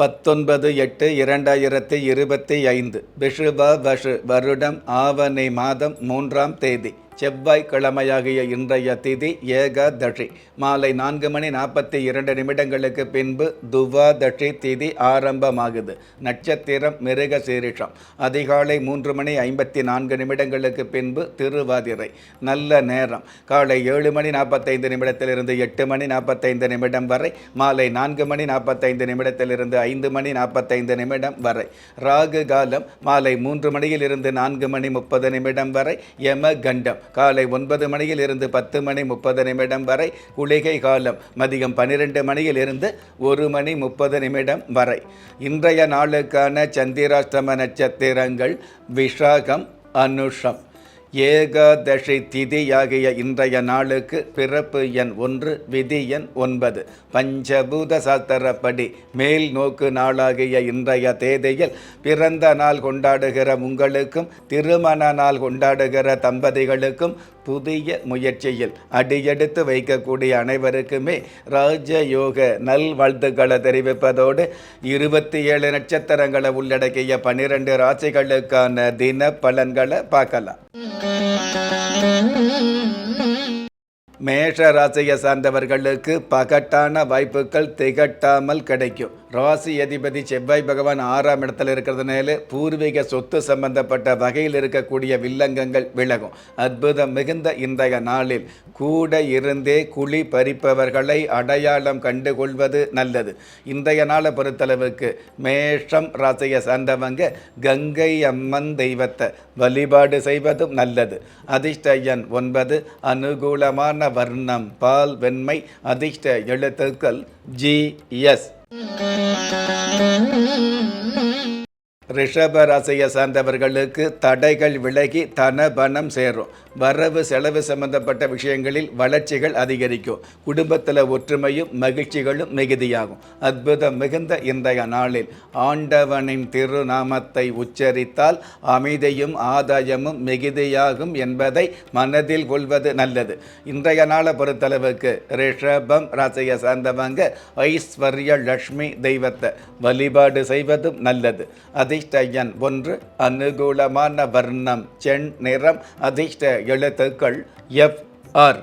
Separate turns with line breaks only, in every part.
பத்தொன்பது எட்டு இரண்டாயிரத்தி இருபத்தி ஐந்து பிஷுப வஷு வருடம் ஆவணி மாதம் மூன்றாம் தேதி. செவ்வாய்க்கிழமையாகிய இன்றைய திதி ஏகாதஷி மாலை நான்கு மணி நாற்பத்தி இரண்டு நிமிடங்களுக்கு பின்பு துவாதஷி திதி ஆரம்பமாகுது. நட்சத்திரம் மிருக சீரிஷம். அதிகாலை மூன்று மணி ஐம்பத்தி நான்கு நிமிடங்களுக்கு பின்பு திருவாதிரை. நல்ல நேரம். காலை ஏழு மணி நாற்பத்தைந்து நிமிடத்திலிருந்து எட்டு மணி நாற்பத்தைந்து நிமிடம் வரை. மாலை நான்கு மணி நாற்பத்தைந்து நிமிடத்திலிருந்து ஐந்து மணி நாற்பத்தைந்து நிமிடம் வரை. ராகு காலம். மாலை மூன்று மணியிலிருந்து நான்கு மணி முப்பது நிமிடம் வரை. யம கண்டம் காலை ஒன்பது மணியில் இருந்து பத்து மணி முப்பது நிமிடம் வரை குளிகை காலம் மதியம் பன்னிரெண்டு மணியில் இருந்து ஒரு மணி முப்பது நிமிடம் வரை. இன்றைய நாளுக்கான சந்திராஷ்டம நட்சத்திரங்கள் விஷாகம் அனுஷம். ஏகாதசி திதியாகிய இன்றைய நாளுக்கு பிறப்பு எண் ஒன்று விதி எண் ஒன்பது. பஞ்சபூத சாஸ்திரப்படி மேல் நோக்கு நாளாகிய இன்றைய தேதியில் பிறந்த நாள் கொண்டாடுகிற உங்களுக்கும் திருமண நாள் கொண்டாடுகிற தம்பதிகளுக்கும் புதிய முயற்சியில் அடியெடுத்து வைக்கக்கூடிய அனைவருக்குமே ராஜயோக நல்வாழ்த்துக்களை தெரிவிப்பதோடு இருபத்தி ஏழு நட்சத்திரங்களை உள்ளடக்கிய பன்னிரண்டு ராசிகளுக்கான தின பலன்களை பார்க்கலாம். மேஷ ராசியை சார்ந்தவர்களுக்கு பகட்டான வாய்ப்புகள் திகட்டாமல் கிடைக்கும். ராசி அதிபதி செவ்வாய் பகவான் ஆறாம் இடத்துல இருக்கிறதுனால பூர்வீக சொத்து சம்பந்தப்பட்ட வகையில் இருக்கக்கூடிய வில்லங்கங்கள் விலகும். அற்புதம் மிகுந்த இன்றைய நாளில் கூட இருந்தே குழி பறிப்பவர்களை அடையாளம் கண்டுகொள்வது நல்லது. இன்றைய நாளை பொறுத்தளவுக்கு மேஷம் ராசியை சார்ந்தவங்க கங்கை அம்மன் தெய்வத்தை வழிபாடு செய்வதும் நல்லது. அதிர்ஷ்ட எண் ஒன்பது அனுகூலமான வர்ணம் பால் வெண்மை அதிர்ஷ்ட எழுத்துக்கள் ஜி எஸ் ரிஷப ராசியை சார்ந்தவர்களுக்கு தடைகள் விலகி தன பணம் சேரும். வரவு செலவு சம்பந்தப்பட்ட விஷயங்களில் வளர்ச்சிகள் அதிகரிக்கும். குடும்பத்தில் ஒற்றுமையும் மகிழ்ச்சிகளும் மிகுதியாகும். அற்புதம் மிகுந்த இன்றைய நாளில் ஆண்டவனின் திருநாமத்தை உச்சரித்தால் அமைதியும் ஆதாயமும் மிகுதியாகும் என்பதை மனதில் கொள்வது நல்லது. இன்றைய நாளை பொறுத்தளவுக்கு ரிஷபம் ராசியை சார்ந்தவங்க ஐஸ்வர்ய லக்ஷ்மி தெய்வத்தை வழிபாடு செய்வதும் நல்லது. அதை அதிர்ஷ்டயன் ஒன்று அனுகூலமான வர்ணம் செண் நிறம் அதிர்ஷ்ட எழுத்துக்கள் எஃப் ஆர்.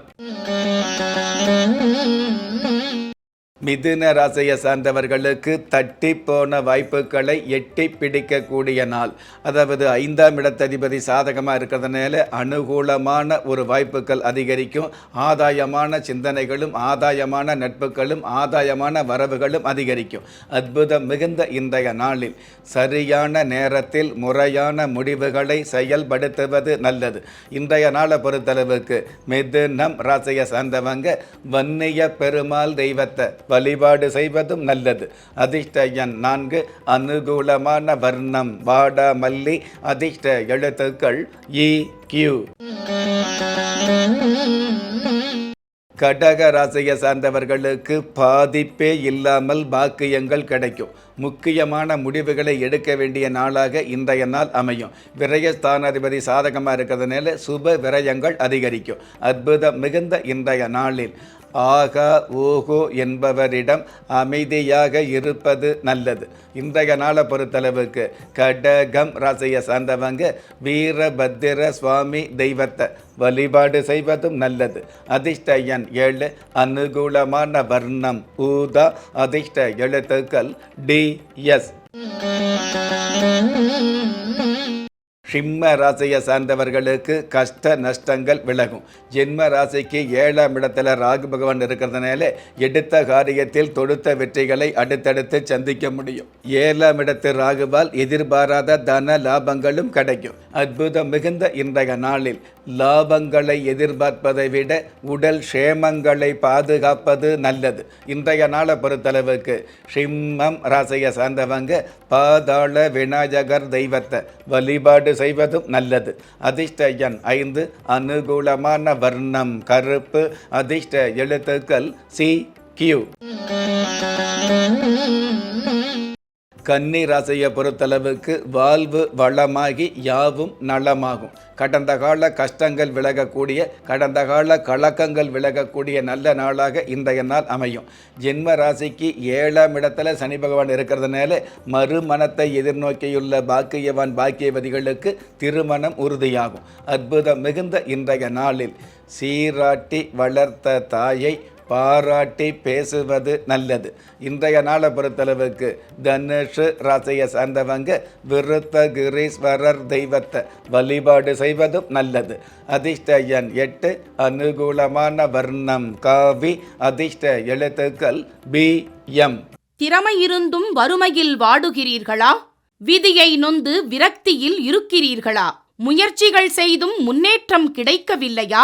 மிதுன ராசியை சார்ந்தவர்களுக்கு தட்டி போன வாய்ப்புகளை எட்டி பிடிக்கக்கூடிய நாள். அதாவது ஐந்தாம் இடத்ததிபதி சாதகமாக இருக்கிறதுனால அனுகூலமான ஒரு வாய்ப்புகள் அதிகரிக்கும். ஆதாயமான சிந்தனைகளும் ஆதாயமான நட்புகளும் ஆதாயமான வரவுகளும் அதிகரிக்கும். அற்புதம் மிகுந்த இன்றைய நாளில் சரியான நேரத்தில் முறையான முடிவுகளை செயல்படுத்துவது நல்லது. இன்றைய நாளை பொறுத்தளவுக்கு மிதுனம் ராசியை சார்ந்தவங்க வன்னிய பெருமாள் தெய்வத்தை வழிபாடு செய்வதும் நல்லது. அதிர்ஷ்ட எண் நான்கு அனுகூலமான வர்ணம். வாடா மல்லி அதிர்ஷ்ட எழுத்துக்கள் இ கியூ. கடக ராசியை சார்ந்தவர்களுக்கு பாதிப்பே இல்லாமல் பாக்கியங்கள் கிடைக்கும். முக்கியமான முடிவுகளை எடுக்க வேண்டிய நாளாக இன்றைய நாள் அமையும். விரயஸ்தானாதிபதி சாதகமாக இருக்கிறதுனால சுப விரயங்கள் அதிகரிக்கும். அற்புதம் மிகுந்த இன்றைய நாளில். ஆக ஓஹோ என்பவரிடம் அமைதியாக இருப்பது நல்லது. இன்றைய நாளை பொறுத்தளவுக்கு கடகம் ராசியை சார்ந்தவங்க வீரபத்திர சுவாமி தெய்வத்தை வழிபாடு செய்வதும் நல்லது. அதிர்ஷ்ட எண் ஏழு அனுகூலமான வர்ணம் ஊதா. அதிர்ஷ்ட எழுத்துக்கள் டி எஸ். சிம்ம ராசியை சார்ந்தவர்களுக்கு கஷ்ட நஷ்டங்கள் விலகும். ஜென்ம ராசிக்கு ஏழாம் இடத்துல ராகு பகவான் இருக்கிறதுனால எடுத்த காரியத்தில் தொடுத்த வெற்றிகளை அடுத்தடுத்து சந்திக்க முடியும். ஏழாம் இடத்து ராகுவால் எதிர்பாராத தன லாபங்களும் கிடைக்கும். அற்புதம் மிகுந்த இன்றைய நாளில் லாபங்களை எதிர்பார்ப்பதை விட உடல் சேமங்களை பாதுகாப்பது நல்லது. இன்றைய நாளை பொறுத்தளவுக்கு சிம்மம் ராசியை சார்ந்தவங்க பாதாள விநாயகர் தெய்வத்தை வழிபாடு செய்வதும் நல்லது. அதிர்ஷ்ட எண் ஐந்து அனுகூலமான வர்ணம் கருப்பு அதிர்ஷ்ட எழுத்துக்கள் சி கியூ. கன்னி ராசியை பொறுத்தளவுக்கு வாழ்வு வளமாகி யாவும் நலமாகும். கடந்த கால கஷ்டங்கள் விலகக்கூடிய கடந்த கால கலக்கங்கள் விலகக்கூடிய நல்ல நாளாக இன்றைய நாள் அமையும். ஜென்ம ராசிக்கு ஏழாம் இடத்துல சனி பகவான் இருக்கிறதுனால மறுமணத்தை எதிர்நோக்கியுள்ள பாக்கியவான் பாக்கியவதிகளுக்கு திருமணம் உறுதியாகும். அற்புதம் மிகுந்த இன்றைய நாளில். சீராட்டி வளர்த்த தாயை பாராட்டி பேசுவது நல்லது. இன்றைய நாளை பொறுத்தளவுக்கு தனுஷு ராசியை சார்ந்தவங்க விருத்த கிரீஸ்வரர் தெய்வத்தை வழிபாடு செய்வதும் நல்லது. அதிர்ஷ்ட எண் எட்டு அனுகூலமான வர்ணம். காவி அதிர்ஷ்ட எழுத்துக்கள் பி எம்.
திறமை இருந்தும் வறுமையில் வாடுகிறீர்களா? விதியை நொந்து விரக்தியில் இருக்கிறீர்களா? முயற்சிகள் செய்தும் முன்னேற்றம் கிடைக்கவில்லையா?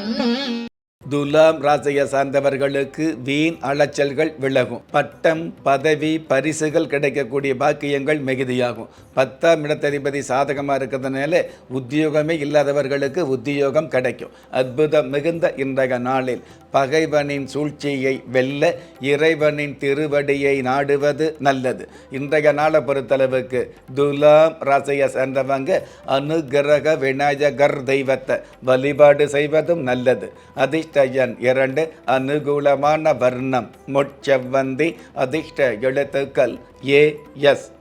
துலாம் ராசியை சார்ந்தவர்களுக்கு வீண் அலைச்சல்கள் விலகும். பட்டம் பதவி பரிசுகள் கிடைக்கக்கூடிய பாக்கியங்கள் மிகுதியாகும். பத்தாம் இடத்ததிபதி சாதகமாக இருக்கிறதுனால உத்தியோகமே இல்லாதவர்களுக்கு உத்தியோகம் கிடைக்கும். அற்புதம் மிகுந்த இன்றைய நாளில் பகைவனின் சூழ்ச்சியை வெல்ல இறைவனின் திருவடியை நாடுவது நல்லது. இன்றைய நாளை பொறுத்தளவுக்கு துலாம் ராசியை சேர்ந்தவங்க அனுகிரக விநாயகர் தெய்வத்தை வழிபாடு செய்வதும் நல்லது. அதிர்ஷ்ட எண் இரண்டு அனுகூலமான வர்ணம். முட்செவ்வந்தி அதிர்ஷ்ட எழுத்துக்கள் ஏ எஸ்.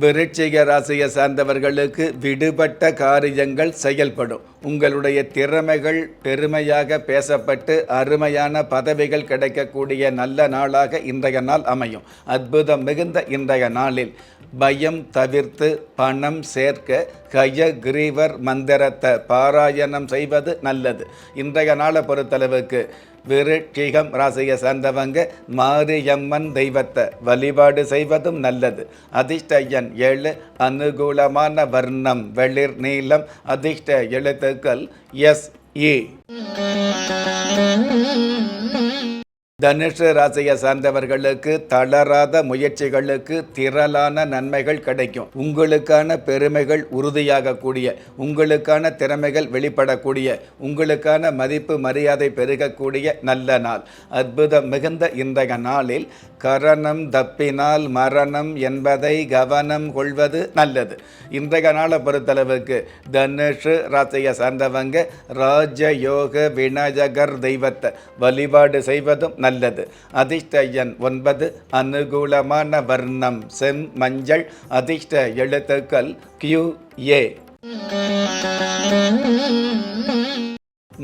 விருட்சிக ராசியை சார்ந்தவர்களுக்கு விடுபட்ட காரியங்கள் செயல்படும். உங்களுடைய திறமைகள் பெருமையாக பேசப்பட்டு அருமையான பதவிகள் கிடைக்கக்கூடிய நல்ல நாளாக இன்றைய நாள் அமையும். அற்புதம் மிகுந்த இன்றைய நாளில். பயம் தவிர்த்து பணம் சேர்க்க கயக்ரீவர் மந்திரத்தை பாராயணம் செய்வது நல்லது. இன்றைய நாளை பொறுத்தளவுக்கு விருட்சிகம் ராசியை சார்ந்தவங்க மாரியம்மன் தெய்வத்தை வழிபாடு செய்வதும் நல்லது. அதிர்ஷ்ட எண் ஏழு அனுகூலமான வர்ணம் வெளிர் நீளம் அதிர்ஷ்ட எழுத்துக்கள் எஸ் ஏ தனுஷ ராசியை சார்ந்தவர்களுக்கு தளராத முயற்சிகளுக்கு திரளான நன்மைகள் கிடைக்கும். உங்களுக்கான பெருமைகள் உறுதியாகக்கூடிய உங்களுக்கான திறமைகள் வெளிப்படக்கூடிய உங்களுக்கான மதிப்பு மரியாதை பெருகக்கூடிய நல்ல நாள். அற்புதம் மிகுந்த இன்றைய நாளில் கரணம் தப்பினால் மரணம் என்பதை கவனம் கொள்வது நல்லது. இன்றைய நாளை பொறுத்தளவுக்கு தனுஷு ராசியை சார்ந்தவங்க ராஜயோக விநாயகர் தெய்வத்தை வழிபாடு செய்வதும் நல்லது. அதிர்ஷ்ட எண் ஒன்பது அனுகூலமான வர்ணம். செம் மஞ்சள் அதிர்ஷ்ட எழுத்துக்கள் கியூ ஏ.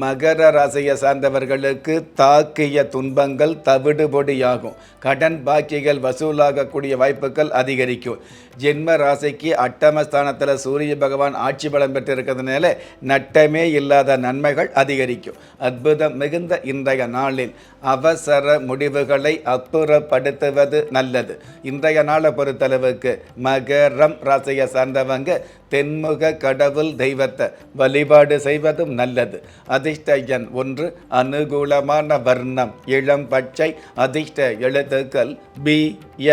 மகர ராசியை சார்ந்தவர்களுக்கு தாக்கிய துன்பங்கள் தவிடுபொடியாகும். கடன் பாக்கிகள் வசூலாகக்கூடிய வாய்ப்புகள் அதிகரிக்கும். ஜென்ம ராசிக்கு அட்டமஸ்தானத்தில் சூரிய பகவான் ஆட்சி பலம் பெற்றிருக்கிறதுனால நட்டமே இல்லாத நன்மைகள் அதிகரிக்கும். அற்புதம் மிகுந்த இன்றைய நாளில். அவசர முடிவுகளை அப்புறப்படுத்துவது நல்லது. இன்றைய நாளை பொறுத்தளவுக்கு மகரம் ராசியை சார்ந்தவங்க தென்முக கடவுள் தெய்வத்தை வழிபாடு செய்வதும் நல்லது. அதிர்ஷ்ட எண் ஒன்று அனுகூலமான வர்ணம் இளம் பச்சை அதிர்ஷ்ட எழுத்துக்கள் பி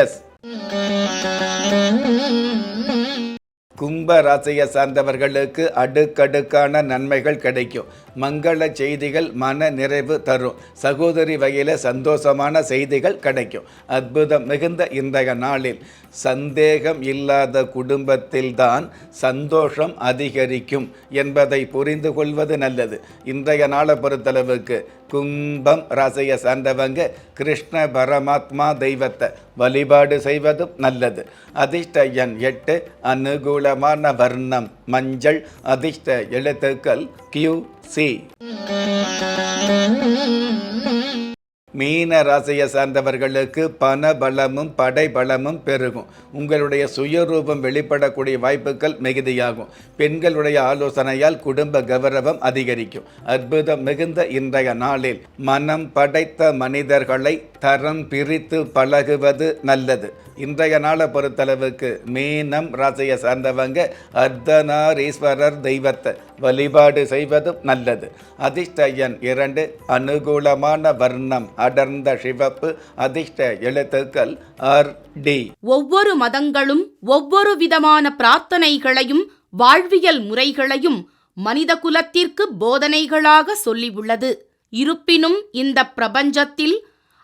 எஸ். கும்ப ராசியை சார்ந்தவர்களுக்கு அடுக்கடுக்கான நன்மைகள் கிடைக்கும். மங்கள செய்திகள் மன நிறைவு தரும். சகோதரி வகையில் சந்தோஷமான செய்திகள் கிடைக்கும். அற்புதம் மிகுந்த இன்றைய நாளில் சந்தேகம் இல்லாத குடும்பத்தில்தான் சந்தோஷம் அதிகரிக்கும் என்பதை புரிந்து கொள்வது நல்லது. இன்றைய நாளை பொறுத்தளவுக்கு கும்பம் ராசியை சார்ந்தவங்க கிருஷ்ண பரமாத்மா தெய்வத்தை வழிபாடு செய்வதும் நல்லது. அதிர்ஷ்ட எண் எட்டு அனுகூலமான வர்ணம். மஞ்சள் அதிர்ஷ்ட எழுத்துக்கள் கியூ சி மீன ராசியை சார்ந்தவர்களுக்கு பண பலமும் படை பலமும் பெருகும். உங்களுடைய சுயரூபம் வெளிப்படக்கூடிய வாய்ப்புகள் மிகுதியாகும். பெண்களுடைய ஆலோசனையால் குடும்ப கௌரவம் அதிகரிக்கும். அற்புதம் மிகுந்த இன்றைய நாளில் மனம் படைத்த மனிதர்களை தரம் பிரித்து பழகுவது நல்லது. இன்றைய நாளை பொறுத்தளவுக்கு மீனம் ராசியை சார்ந்தவங்க அர்த்தநாரீஸ்வரர் தெய்வத்தை வழிபாடு செய்வதும் நல்லது. அதிர்ஷ்டயன் இரண்டு அனுகூலமான வர்ணம் அடர்ந்த சிவப்பு அதிர்ஷ்ட எழுத்துக்கள் ஆர் டி.
ஒவ்வொரு மதங்களும் ஒவ்வொரு விதமான பிரார்த்தனைகளையும் வாழ்வியல் முறைகளையும் மனித குலத்திற்கு போதனைகளாக சொல்லியுள்ளது இருப்பினும் இந்த பிரபஞ்சத்தில்